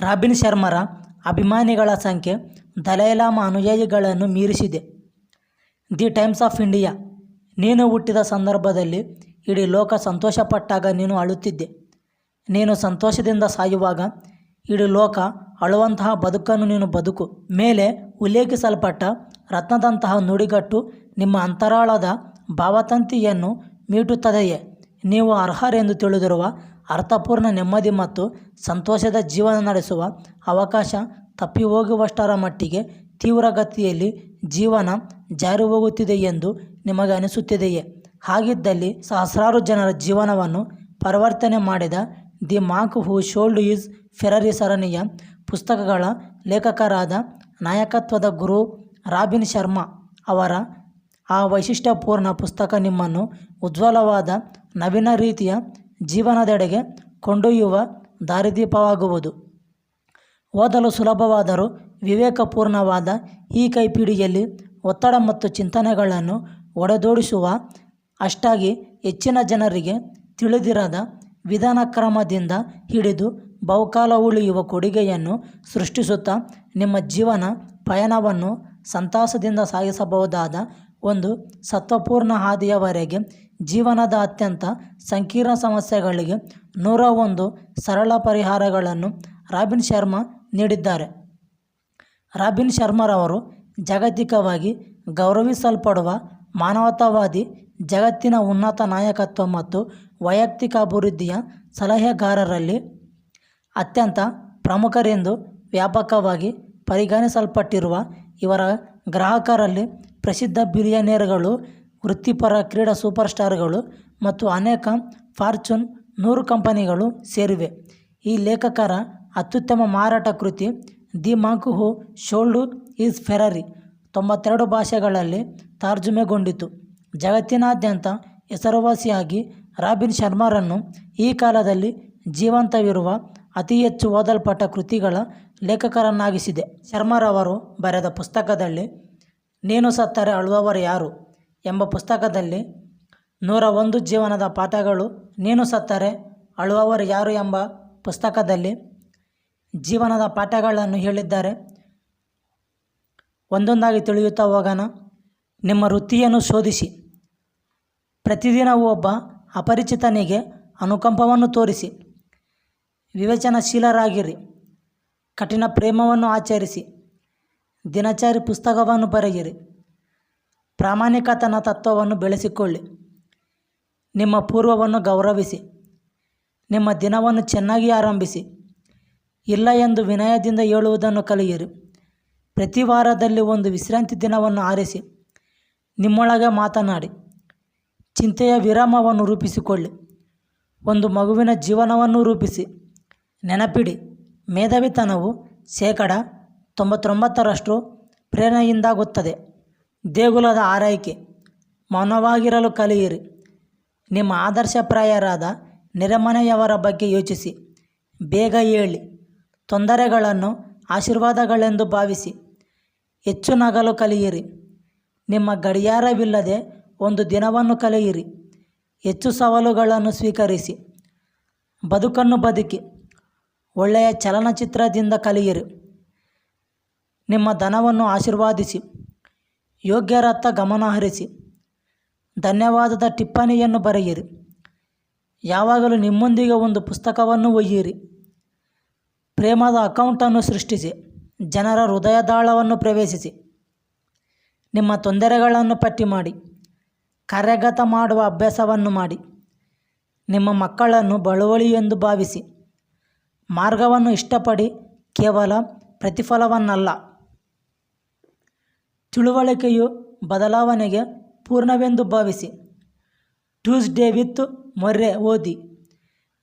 Robin ಶರ್ಮರ ಅಭಿಮಾನಿಗಳ ಸಂಖ್ಯೆ Dalai Lama ಅನುಯಾಯಿಗಳನ್ನು ಮೀರಿಸಿದೆ. ದಿ ಟೈಮ್ಸ್ ಆಫ್ ಇಂಡಿಯಾ ನೀನು ಹುಟ್ಟಿದ ಸಂದರ್ಭದಲ್ಲಿ ಇಡೀ ಲೋಕ ಸಂತೋಷಪಟ್ಟಾಗ ನೀನು ಅಳುತ್ತಿದ್ದೆ. ನೀನು ಸಂತೋಷದಿಂದ ಸಾಯುವಾಗ ಇಡೀ ಲೋಕ ಅಳುವಂತಹ ಬದುಕನ್ನು ನೀನು ಬದುಕು. ಮೇಲೆ ಉಲ್ಲೇಖಿಸಲ್ಪಟ್ಟ ರತ್ನದಂತಹ ನುಡಿಗಟ್ಟು ನಿಮ್ಮ ಅಂತರಾಳದ ಭಾವತಂತಿಯನ್ನು ಮೀಟುತ್ತದೆಯೇ? ನೀವು ಅರ್ಹರೆಂದು ತಿಳಿದಿರುವ ಅರ್ಥಪೂರ್ಣ ನೆಮ್ಮದಿ ಮತ್ತು ಸಂತೋಷದ ಜೀವನ ನಡೆಸುವ ಅವಕಾಶ ತಪ್ಪಿ ಹೋಗುವಷ್ಟರ ಮಟ್ಟಿಗೆ ತೀವ್ರಗತಿಯಲ್ಲಿ ಜೀವನ ಜಾರಿ ಹೋಗುತ್ತಿದೆ ಎಂದು ನಿಮಗೆ ಅನಿಸುತ್ತಿದೆಯೇ? ಹಾಗಿದ್ದಲ್ಲಿ ಸಹಸ್ರಾರು ಜನರ ಜೀವನವನ್ನು ಪರಿವರ್ತನೆ ಮಾಡಿದ the monk who sold his Ferrari ಸರಣಿಯ ಪುಸ್ತಕಗಳ ಲೇಖಕರಾದ ನಾಯಕತ್ವದ ಗುರು ರಾಬಿನ್ ಶರ್ಮಾ ಅವರ ಆ ವೈಶಿಷ್ಟ್ಯಪೂರ್ಣ ಪುಸ್ತಕ ನಿಮ್ಮನ್ನು ಉಜ್ವಲವಾದ, ನವೀನ ರೀತಿಯ ಜೀವನದೆಡೆಗೆ ಕೊಂಡೊಯ್ಯುವ ದಾರಿದೀಪವಾಗುವುದು. ಓದಲು ಸುಲಭವಾದರೂ ವಿವೇಕಪೂರ್ಣವಾದ ಈ ಕೈಪಿಡಿಯಲ್ಲಿ ಒತ್ತಡ ಮತ್ತು ಚಿಂತನೆಗಳನ್ನು ಒಡೆದೋಡಿಸುವ ಅಷ್ಟಾಗಿ ಹೆಚ್ಚಿನ ಜನರಿಗೆ ತಿಳಿದಿರದ ವಿಧಾನಕ್ರಮದಿಂದ ಹಿಡಿದು ಬಹುಕಾಲ ಉಳಿಯುವ ಕೊಡುಗೆಯನ್ನು ಸೃಷ್ಟಿಸುತ್ತಾ ನಿಮ್ಮ ಜೀವನ ಪಯಣವನ್ನು ಸಂತಾಸದಿಂದ ಸಾಗಿಸಬಹುದಾದ ಒಂದು, ಸತ್ವಪೂರ್ಣ ಹಾದಿಯವರೆಗೆ ಜೀವನದ ಅತ್ಯಂತ ಸಂಕೀರ್ಣ ಸಮಸ್ಯೆಗಳಿಗೆ ನೂರ ಒಂದು ಸರಳ ಪರಿಹಾರಗಳನ್ನು ರಾಬಿನ್ ಶರ್ಮಾ ನೀಡಿದ್ದಾರೆ. ರಾಬಿನ್ ಶರ್ಮರವರು ಜಾಗತಿಕವಾಗಿ ಗೌರವಿಸಲ್ಪಡುವ ಮಾನವತಾವಾದಿ, ಜಗತ್ತಿನ ಉನ್ನತ ನಾಯಕತ್ವ ಮತ್ತು ವೈಯಕ್ತಿಕ ಅಭಿವೃದ್ಧಿಯ ಸಲಹೆಗಾರರಲ್ಲಿ ಅತ್ಯಂತ ಪ್ರಮುಖರೆಂದು ವ್ಯಾಪಕವಾಗಿ ಪರಿಗಣಿಸಲ್ಪಟ್ಟಿರುವ ಇವರ ಗ್ರಾಹಕರಲ್ಲಿ ಪ್ರಸಿದ್ಧ ಬಿಲಿಯನೇರ್ಗಳು, ವೃತ್ತಿಪರ ಕ್ರೀಡಾ ಸೂಪರ್ ಸ್ಟಾರ್ಗಳು ಮತ್ತು ಅನೇಕ ಫಾರ್ಚೂನ್ ನೂರು ಕಂಪನಿಗಳು ಸೇರಿವೆ. ಈ ಲೇಖಕರ ಅತ್ಯುತ್ತಮ ಮಾರಾಟ ಕೃತಿ the monk who sold his Ferrari ತೊಂಬತ್ತೆರಡು ಭಾಷೆಗಳಲ್ಲಿ ತರ್ಜುಮೆಗೊಂಡಿತು. ಜಗತ್ತಿನಾದ್ಯಂತ ಹೆಸರುವಾಸಿಯಾಗಿ ರಾಬಿನ್ ಶರ್ಮಾರನ್ನು ಈ ಕಾಲದಲ್ಲಿ ಜೀವಂತವಿರುವ ಅತಿ ಹೆಚ್ಚು ಓದಲ್ಪಟ್ಟ ಕೃತಿಗಳ ಲೇಖಕರನ್ನಾಗಿಸಿದೆ. ಶರ್ಮಾರವರು ಬರೆದ ಪುಸ್ತಕದಲ್ಲಿ ನೀನು ಸತ್ತರೆ ಅಳುವವರು ಯಾರು? ಎಂಬ ಪುಸ್ತಕದಲ್ಲಿ ನೂರ ಒಂದು ಜೀವನದ ಪಾಠಗಳು ನೀನು ಸತ್ತರೆ ಅಳುವವರು ಯಾರು? ಎಂಬ ಪುಸ್ತಕದಲ್ಲಿ ಜೀವನದ ಪಾಠಗಳನ್ನು ಹೇಳಿದ್ದಾರೆ. ಒಂದೊಂದಾಗಿ ತಿಳಿಯುತ್ತಾ ಹೋಗೋಣ. ನಿಮ್ಮ ವೃತ್ತಿಯನ್ನು ಶೋಧಿಸಿ. ಪ್ರತಿದಿನವೂ ಒಬ್ಬ ಅಪರಿಚಿತನಿಗೆ ಅನುಕಂಪವನ್ನು ತೋರಿಸಿ. ವಿವೇಚನಾಶೀಲರಾಗಿರಿ. ಕಠಿಣ ಪ್ರೇಮವನ್ನು ಆಚರಿಸಿ. ದಿನಚರಿ ಪುಸ್ತಕವನ್ನು ಬರೆಯಿರಿ. ಪ್ರಾಮಾಣಿಕತನ ತತ್ವವನ್ನು ಬೆಳೆಸಿಕೊಳ್ಳಿ. ನಿಮ್ಮ ಪೂರ್ವವನ್ನು ಗೌರವಿಸಿ. ನಿಮ್ಮ ದಿನವನ್ನು ಚೆನ್ನಾಗಿ ಆರಂಭಿಸಿ. ಇಲ್ಲ ಎಂದು ವಿನಯದಿಂದ ಹೇಳುವುದನ್ನು ಕಲಿಯಿರಿ. ಪ್ರತಿ ವಾರದಲ್ಲಿ ಒಂದು ವಿಶ್ರಾಂತಿ ದಿನವನ್ನು ಆರಿಸಿ. ನಿಮ್ಮೊಳಗೆ ಮಾತನಾಡಿ. ಚಿಂತೆಯ ವಿರಾಮವನ್ನು ರೂಪಿಸಿಕೊಳ್ಳಿ. ಒಂದು ಮಗುವಿನ ಜೀವನವನ್ನು ರೂಪಿಸಿ. ನೆನಪಿಡಿ. ಮೇಧಾವಿತನವು ಶೇಕಡ ತೊಂಬತ್ತೊಂಬತ್ತರಷ್ಟು ಪ್ರೇರಣೆಯಿಂದಾಗುತ್ತದೆ. ದೇಗುಲದ ಆರೈಕೆ, ಮೌನವಾಗಿರಲು ಕಲಿಯಿರಿ. ನಿಮ್ಮ ಆದರ್ಶಪ್ರಾಯರಾದ ನೆರೆಮನೆಯವರ ಬಗ್ಗೆ ಯೋಚಿಸಿ. ಬೇಗ ಹೇಳಿ ತೊಂದರೆಗಳನ್ನು ಆಶೀರ್ವಾದಗಳೆಂದು ಭಾವಿಸಿ. ಹೆಚ್ಚು ನಗಲು ಕಲಿಯಿರಿ. ನಿಮ್ಮ ಗಡಿಯಾರವಿಲ್ಲದೆ ಒಂದು ದಿನವನ್ನು ಕಲಿಯಿರಿ. ಹೆಚ್ಚು ಸವಾಲುಗಳನ್ನು ಸ್ವೀಕರಿಸಿ. ಬದುಕನ್ನು ಬದುಕಿ. ಒಳ್ಳೆಯ ಚಲನಚಿತ್ರದಿಂದ ಕಲಿಯಿರಿ. ನಿಮ್ಮ ಧನವನ್ನು ಆಶೀರ್ವಾದಿಸಿ, ಯೋಗ್ಯರತ್ತ ಗಮನ ಹರಿಸಿ, ಧನ್ಯವಾದದ ಟಿಪ್ಪಣಿಯನ್ನು ಬರೆಯಿರಿ. ಯಾವಾಗಲೂ ನಿಮ್ಮೊಂದಿಗೆ ಒಂದು ಪುಸ್ತಕವನ್ನು ಒಯ್ಯಿರಿ. ಪ್ರೇಮದ ಅಕೌಂಟನ್ನು ಸೃಷ್ಟಿಸಿ, ಜನರ ಹೃದಯದಾಳವನ್ನು ಪ್ರವೇಶಿಸಿ, ನಿಮ್ಮ ತೊಂದರೆಗಳನ್ನು ಪಟ್ಟಿ ಮಾಡಿ, ಕಾರ್ಯಗತ ಮಾಡುವ ಅಭ್ಯಾಸವನ್ನು ಮಾಡಿ, ನಿಮ್ಮ ಮಕ್ಕಳನ್ನು ಬಳುವಳಿ ಎಂದು ಭಾವಿಸಿ, ಮಾರ್ಗವನ್ನು ಇಷ್ಟಪಡಿ ಕೇವಲ ಪ್ರತಿಫಲವನ್ನಲ್ಲ. ತಿಳುವಳಿಕೆಯು ಬದಲಾವಣೆಗೆ ಪೂರ್ಣವೆಂದು ಭಾವಿಸಿ. ಟ್ಯೂಸ್ಡೇ ವಿತ್ ಮೊರ್ರೆ ಓದಿ.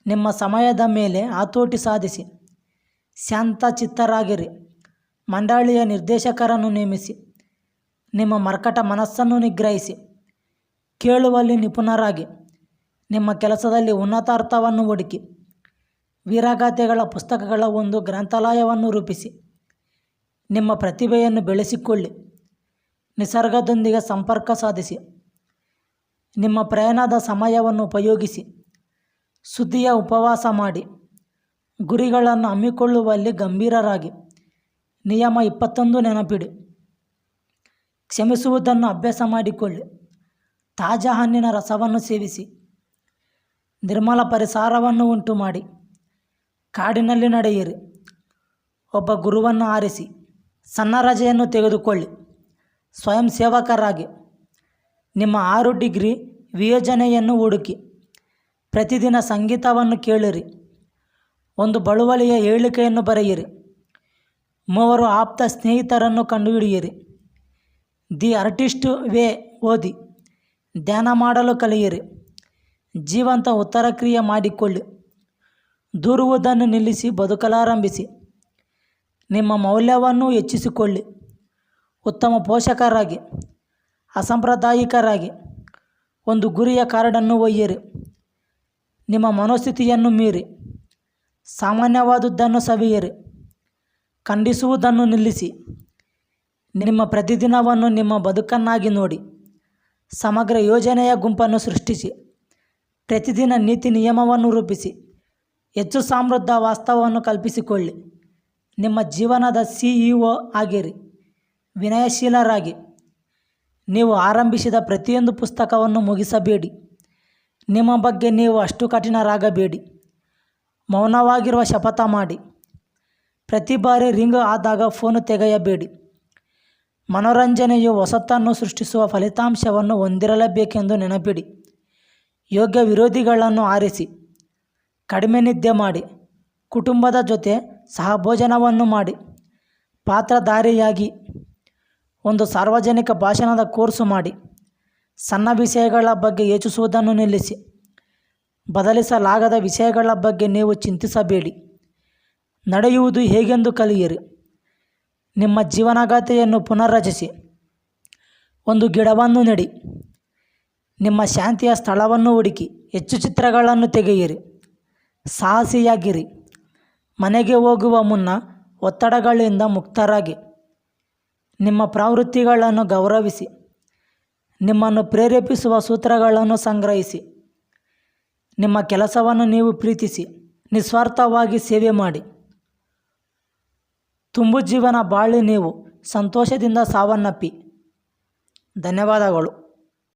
ನಿಮ್ಮ ಸಮಯದ ಮೇಲೆ ಹತೋಟಿ ಸಾಧಿಸಿ. ಶಾಂತ ಚಿತ್ತರಾಗಿರಿ ಮಂಡಳಿಯ ನಿರ್ದೇಶಕರನ್ನು ನೇಮಿಸಿ. ನಿಮ್ಮ ಮರ್ಕಟ ಮನಸ್ಸನ್ನು ನಿಗ್ರಹಿಸಿ. ಕೇಳುವಲ್ಲಿ ನಿಪುಣರಾಗಿ. ನಿಮ್ಮ ಕೆಲಸದಲ್ಲಿ ಉನ್ನತ ಅರ್ಥವನ್ನು ಹುಡುಕಿ. ವೀರಗಾಥೆಗಳ ಪುಸ್ತಕಗಳ ಒಂದು ಗ್ರಂಥಾಲಯವನ್ನು ರೂಪಿಸಿ. ನಿಮ್ಮ ಪ್ರತಿಭೆಯನ್ನು ಬೆಳೆಸಿಕೊಳ್ಳಿ. ನಿಸರ್ಗದೊಂದಿಗೆ ಸಂಪರ್ಕ ಸಾಧಿಸಿ. ನಿಮ್ಮ ಪ್ರಯಾಣದ ಸಮಯವನ್ನು ಉಪಯೋಗಿಸಿ. ಸುದ್ದಿಯ ಉಪವಾಸ ಮಾಡಿ. ಗುರಿಗಳನ್ನು ಹಮ್ಮಿಕೊಳ್ಳುವಲ್ಲಿ ಗಂಭೀರರಾಗಿ. ನಿಯಮ ಇಪ್ಪತ್ತೊಂದು ನೆನಪಿಡಿ. ಕ್ಷಮಿಸುವುದನ್ನು ಅಭ್ಯಾಸ ಮಾಡಿಕೊಳ್ಳಿ. ತಾಜಾ ಹಣ್ಣಿನ ರಸವನ್ನು ಸೇವಿಸಿ. ನಿರ್ಮಲ ಪರಿಸರವನ್ನು ಉಂಟು ಮಾಡಿ. ಕಾಡಿನಲ್ಲಿ ನಡೆಯಿರಿ. ಒಬ್ಬ ಗುರುವನ್ನು ಆರಿಸಿ. ಸಣ್ಣ ರಜೆಯನ್ನು ತೆಗೆದುಕೊಳ್ಳಿ. ಸ್ವಯಂ ಸೇವಕರಾಗಿ. ನಿಮ್ಮ ಆರು ಡಿಗ್ರಿ ವಿಯೋಜನೆಯನ್ನು ಹುಡುಕಿ. ಪ್ರತಿದಿನ ಸಂಗೀತವನ್ನು ಕೇಳಿರಿ. ಒಂದು ಬಳುವಳಿಯ ಹೇಳಿಕೆಯನ್ನು ಬರೆಯಿರಿ. ಮೂವರು ಆಪ್ತ ಸ್ನೇಹಿತರನ್ನು ಕಂಡುಹಿಡಿಯಿರಿ. ದಿ ಆರ್ಟಿಸ್ಟ್ ವೇ ಓದಿ. ಧ್ಯಾನ ಮಾಡಲು ಕಲಿಯಿರಿ. ಜೀವಂತ ಉತ್ತರ ಕ್ರಿಯೆ ಮಾಡಿಕೊಳ್ಳಿ. ದೂರುವುದನ್ನು ನಿಲ್ಲಿಸಿ ಬದುಕಲಾರಂಭಿಸಿ. ನಿಮ್ಮ ಮೌಲ್ಯವನ್ನು ಹೆಚ್ಚಿಸಿಕೊಳ್ಳಿ. ಉತ್ತಮ ಪೋಷಕರಾಗಿ, ಅಸಾಂಪ್ರದಾಯಿಕರಾಗಿ, ಒಂದು ಗುರಿಯ ಕಾರ್ಡನ್ನು ಒಯ್ಯಿರಿ. ನಿಮ್ಮ ಮನೋಸ್ಥಿತಿಯನ್ನು ಮೀರಿ ಸಾಮಾನ್ಯವಾದುದನ್ನು ಸವಿಯಿರಿ. ಖಂಡಿಸುವುದನ್ನು ನಿಲ್ಲಿಸಿ. ನಿಮ್ಮ ಪ್ರತಿದಿನವನ್ನು ನಿಮ್ಮ ಬದುಕನ್ನಾಗಿ ನೋಡಿ. ಸಮಗ್ರ ಯೋಜನೆಯ ಗುಂಪನ್ನು ಸೃಷ್ಟಿಸಿ. ಪ್ರತಿದಿನ ನೀತಿ ನಿಯಮವನ್ನು ರೂಪಿಸಿ. ಹೆಚ್ಚು ಸಮೃದ್ಧ ವಾಸ್ತವವನ್ನು ಕಲ್ಪಿಸಿಕೊಳ್ಳಿ. ನಿಮ್ಮ ಜೀವನದ ಸಿ ಇ ಒ ಆಗಿರಿ. ವಿನಯಶೀಲರಾಗಿ. ನೀವು ಆರಂಭಿಸಿದ ಪ್ರತಿಯೊಂದು ಪುಸ್ತಕವನ್ನು ಮುಗಿಸಬೇಡಿ. ನಿಮ್ಮ ಬಗ್ಗೆ ನೀವು ಅಷ್ಟು ಕಠಿಣರಾಗಬೇಡಿ. ಮೌನವಾಗಿರುವ ಶಪಥ ಮಾಡಿ. ಪ್ರತಿ ಬಾರಿ ರಿಂಗ್ ಆದಾಗ ಫೋನು ತೆಗೆಯಬೇಡಿ. ಮನೋರಂಜನೆಯು ಹೊಸತನ್ನು ಸೃಷ್ಟಿಸುವ ಫಲಿತಾಂಶವನ್ನು ಹೊಂದಿರಲೇಬೇಕೆಂದು ನೆನಪಿಡಿ. ಯೋಗ್ಯ ವಿರೋಧಿಗಳನ್ನು ಆರಿಸಿ. ಕಡಿಮೆ ನಿದ್ದೆ ಮಾಡಿ. ಕುಟುಂಬದ ಜೊತೆ ಸಹಭೋಜನವನ್ನು ಮಾಡಿ. ಪಾತ್ರಧಾರಿಯಾಗಿ ಒಂದು ಸಾರ್ವಜನಿಕ ಭಾಷಣದ ಕೋರ್ಸು ಮಾಡಿ, ಸಣ್ಣ ವಿಷಯಗಳ ಬಗ್ಗೆ ಯೋಚಿಸುವುದನ್ನು ನಿಲ್ಲಿಸಿ. ಬದಲಿಸಲಾಗದ ವಿಷಯಗಳ ಬಗ್ಗೆ ನೀವು ಚಿಂತಿಸಬೇಡಿ. ನಡೆಯುವುದು ಹೇಗೆಂದು ಕಲಿಯಿರಿ. ನಿಮ್ಮ ಜೀವನಗಾಥೆಯನ್ನು ಪುನರ್ರಚಿಸಿ. ಒಂದು ಗಿಡವನ್ನು ನೆಡಿ. ನಿಮ್ಮ ಶಾಂತಿಯ ಸ್ಥಳವನ್ನು ಹುಡುಕಿ. ಹೆಚ್ಚು ಚಿತ್ರಗಳನ್ನು ತೆಗೆಯಿರಿ. ಸಾಹಸಿಯಾಗಿರಿ. ಮನೆಗೆ ಹೋಗುವ ಮುನ್ನ ಒತ್ತಡಗಳಿಂದ ಮುಕ್ತರಾಗಿ. ನಿಮ್ಮ ಪ್ರವೃತ್ತಿಗಳನ್ನು ಗೌರವಿಸಿ, ನಿಮ್ಮನ್ನು ಪ್ರೇರೇಪಿಸುವ ಸೂತ್ರಗಳನ್ನು ಸಂಗ್ರಹಿಸಿ, ನಿಮ್ಮ ಕೆಲಸವನ್ನು ನೀವು ಪ್ರೀತಿಸಿ, ನಿಸ್ವಾರ್ಥವಾಗಿ ಸೇವೆ ಮಾಡಿ. ತುಂಬು ಜೀವನ ಬಾಳಿ ನೀವು, ಸಂತೋಷದಿಂದ ಸಾವನ್ನಪ್ಪಿ. ಧನ್ಯವಾದಗಳು.